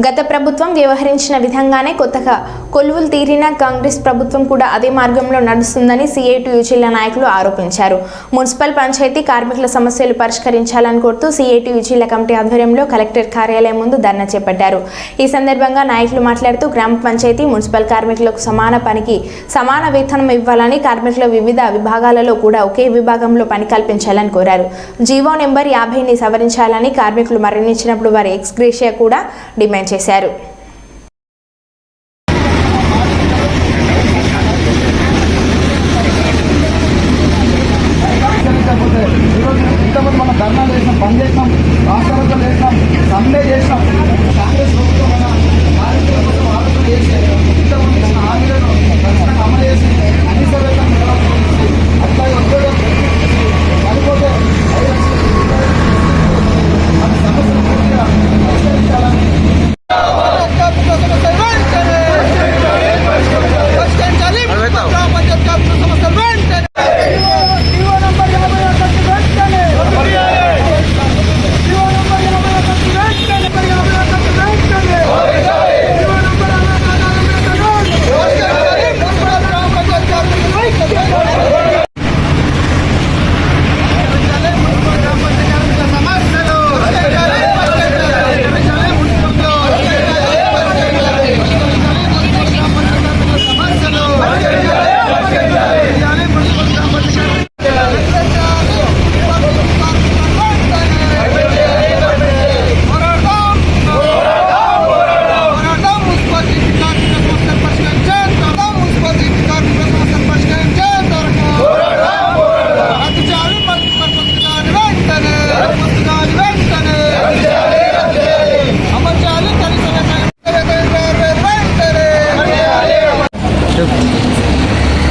గత ప్రభుత్వం వ్యవహరించిన విధంగానే కొత్తగా కొలువులు తీరిన కాంగ్రెస్ ప్రభుత్వం కూడా అదే మార్గంలో నడుస్తుందని సిఐటియు జిల్లా నాయకులు ఆరోపించారు. మున్సిపల్ పంచాయతీ కార్మికుల సమస్యలు పరిష్కరించాలని కోరుతూ సిఐటియు జిల్లా కమిటీ ఆధ్వర్యంలో కలెక్టర్ కార్యాలయం ముందు ధర్నా చేపట్టారు. ఈ సందర్భంగా నాయకులు మాట్లాడుతూ గ్రామ పంచాయతీ మున్సిపల్ కార్మికులకు సమాన పనికి సమాన వేతనం ఇవ్వాలని కార్మికుల వివిధ విభాగాలలో కూడా ఒకే విభాగంలో పని కల్పించాలని కోరారు. జీవో నెంబర్ యాభైని సవరించాలని కార్మికులు మరణించినప్పుడు వారి ఎక్స్గ్రేషియా కూడా డిమాండ్ చేశారు. లేకపోతే ఈరోజు కాంగ్రెస్ ప్రభుత్వం ఆలోచన చేసి ఇంతమంది హామీలను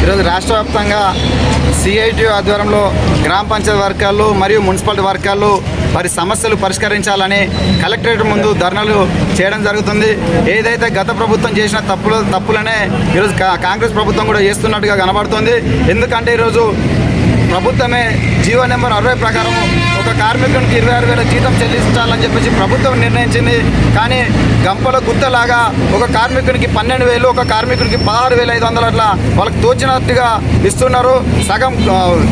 ఈరోజు రాష్ట్ర వ్యాప్తంగా సిఐటి ఆధ్వర్యంలో గ్రామ పంచాయతీ వర్గాలు మరియు మున్సిపాలిటీ వర్గాలు వారి సమస్యలు పరిష్కరించాలని కలెక్టరేట్ ముందు ధర్నాలు చేయడం జరుగుతుంది. ఏదైతే గత ప్రభుత్వం చేసిన తప్పులు తప్పులనే ఈరోజు కా- కాంగ్రెస్ ప్రభుత్వం కూడా చేస్తున్నట్టుగా కనబడుతుంది. ఎందుకంటే ఈరోజు ప్రభుత్వమే జీవో నెంబర్ అరవై ప్రకారం ఒక కార్మికునికి ఇరవై ఆరు వేల జీతం చెల్లించాలని చెప్పేసి ప్రభుత్వం నిర్ణయించింది. కానీ గంపల గుత్తలాగా ఒక కార్మికునికి పన్నెండు వేలు ఒక కార్మికునికి పదహారు వేల ఐదు వందలు అట్లా వాళ్ళకి తోచినట్టుగా ఇస్తున్నారు. సగం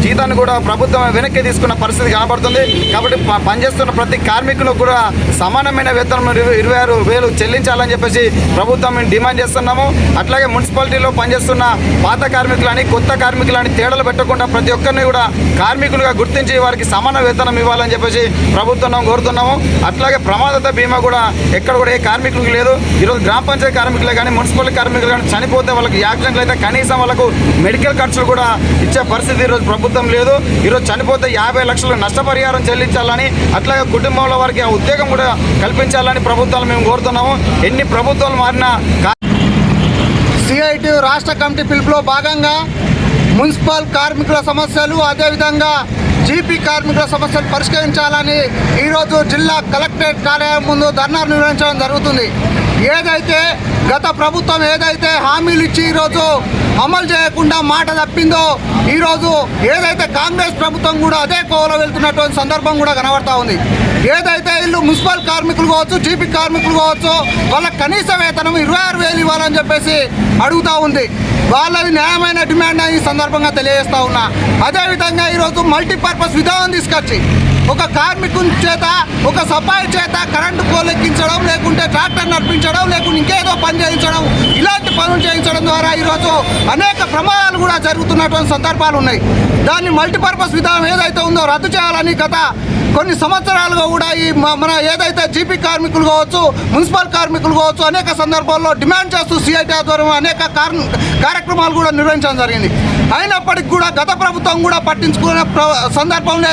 జీతాన్ని కూడా ప్రభుత్వం వెనక్కి తీసుకున్న పరిస్థితి కనబడుతుంది. కాబట్టి పనిచేస్తున్న ప్రతి కార్మికునికి కూడా సమానమైన వేతనం ఇరవై ఇరవై ఆరు వేలు చెల్లించాలని చెప్పేసి ప్రభుత్వం మేము డిమాండ్ చేస్తున్నాము. అట్లాగే మున్సిపాలిటీలో పనిచేస్తున్న పాత కార్మికులని కొత్త కార్మికులని తేడాలు పెట్టకుండా ప్రతి ఒక్కరిని కూడా కార్మికులుగా గుర్తించి వారికి సమాన వేతనం ఇవ్వాలని చెప్పేసి ప్రభుత్వం కోరుతున్నాము. అట్లాగే ప్రమాదత బీమా కూడా ఎక్కడ కూడా ఏ కార్మికులకు లేదు. ఈరోజు గ్రామ పంచాయతీ కార్మికులే కానీ మున్సిపల్ కార్మికులు కానీ చనిపోతే వాళ్ళకి యాక్సిడెంట్లు అయితే కనీసం వాళ్ళకు మెడికల్ ఖర్చులు కూడా ఇచ్చే పరిస్థితి ఈరోజు ప్రభుత్వం లేదు. ఈరోజు చనిపోతే యాభై లక్షలు నష్టపరిహారం చెల్లించాలని అట్లాగే కుటుంబంలో వారికి ఆ ఉద్యోగం కూడా కల్పించాలని ప్రభుత్వాలు మేము కోరుతున్నాము. ఎన్ని ప్రభుత్వాలు మారినా సిఐటి రాష్ట్ర కమిటీ పిలుపులో భాగంగా మున్సిపల్ కార్మికుల సమస్యలు అదేవిధంగా జీపీ కార్మికుల సమస్యలు పరిష్కరించాలని ఈరోజు జిల్లా కలెక్టరేట్ కార్యాలయం ముందు ధర్నా నిర్వహించడం జరుగుతుంది. ఏదైతే గత ప్రభుత్వం ఏదైతే హామీలు ఇచ్చి ఈరోజు అమలు చేయకుండా మాట తప్పిందో ఈరోజు ఏదైతే కాంగ్రెస్ ప్రభుత్వం కూడా అదే కోవలో వెళ్తున్నటువంటి సందర్భం కూడా కనబడతా ఉంది. ఏదైతే వీళ్ళు మున్సిపల్ కార్మికులు కావచ్చు జీపీ కార్మికులు కావచ్చు వాళ్ళ కనీస వేతనం ఇరవై ఆరు వేలు ఇవ్వాలని చెప్పేసి అడుగుతూ ఉంది. వాళ్ళది న్యాయమైన డిమాండ్ అని ఈ సందర్భంగా తెలియజేస్తా ఉన్నా. అదేవిధంగా ఈరోజు మల్టీపర్పస్ విధానం తీసుకొచ్చి ఒక కార్మికుని చేత ఒక సఫాయి చేత కరెంటు పోలెక్కించడం లేకుంటే ట్రాక్టర్ నడిపించడం లేకుంటే ఇంకేదో పని చేయించడం ఇలాంటి పనులు చేయించడం ద్వారా ఈరోజు అనేక ప్రమాదాలు కూడా జరుగుతున్నటువంటి సందర్భాలు ఉన్నాయి. దాన్ని మల్టీపర్పస్ విధానం ఏదైతే ఉందో రద్దు చేయాలని గత కొన్ని సంవత్సరాలుగా కూడా ఈ మ- మన ఏదైతే జీపీ కార్మికులు కావచ్చు మున్సిపల్ కార్మికులు కావచ్చు అనేక సందర్భాల్లో డిమాండ్ చేస్తూ సిఐటి ఆధ్వర్యంలో అనేక కార్యక్రమాలు కూడా నిర్వహించడం జరిగింది. అయినప్పటికీ కూడా గత ప్రభుత్వం కూడా పట్టించుకునే సందర్భం లేదు.